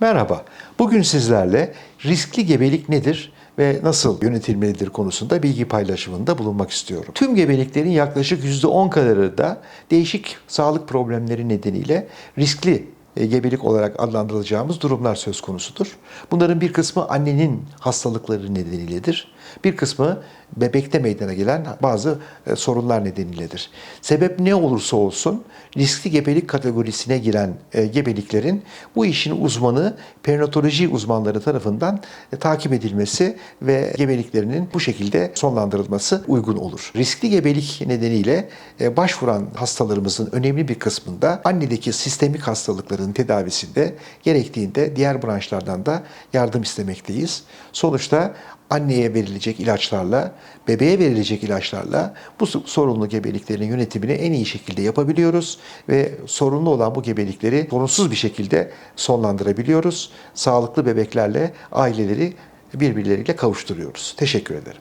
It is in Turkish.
Merhaba. Bugün sizlerle riskli gebelik nedir ve nasıl yönetilmelidir konusunda bilgi paylaşımında bulunmak istiyorum. Tüm gebeliklerin yaklaşık %10 kadarı da değişik sağlık problemleri nedeniyle riskli e, gebelik olarak adlandırılacağımız durumlar söz konusudur. Bunların bir kısmı annenin hastalıkları nedeniyledir. Bir kısmı bebekte meydana gelen bazı e, sorunlar nedeniyledir. Sebep ne olursa olsun riskli gebelik kategorisine giren e, gebeliklerin bu işin uzmanı perinatoloji uzmanları tarafından e, takip edilmesi ve gebeliklerinin bu şekilde sonlandırılması uygun olur. Riskli gebelik nedeniyle başvuran hastalarımızın önemli bir kısmında annedeki sistemik hastalıkların tedavisinde gerektiğinde diğer branşlardan da yardım istemekteyiz. Sonuçta anneye verilecek ilaçlarla, bebeğe verilecek ilaçlarla bu sorunlu gebeliklerin yönetimini en iyi şekilde yapabiliyoruz ve sorunlu olan bu gebelikleri sorunsuz bir şekilde sonlandırabiliyoruz. Sağlıklı bebeklerle aileleri birbirleriyle kavuşturuyoruz. Teşekkür ederim.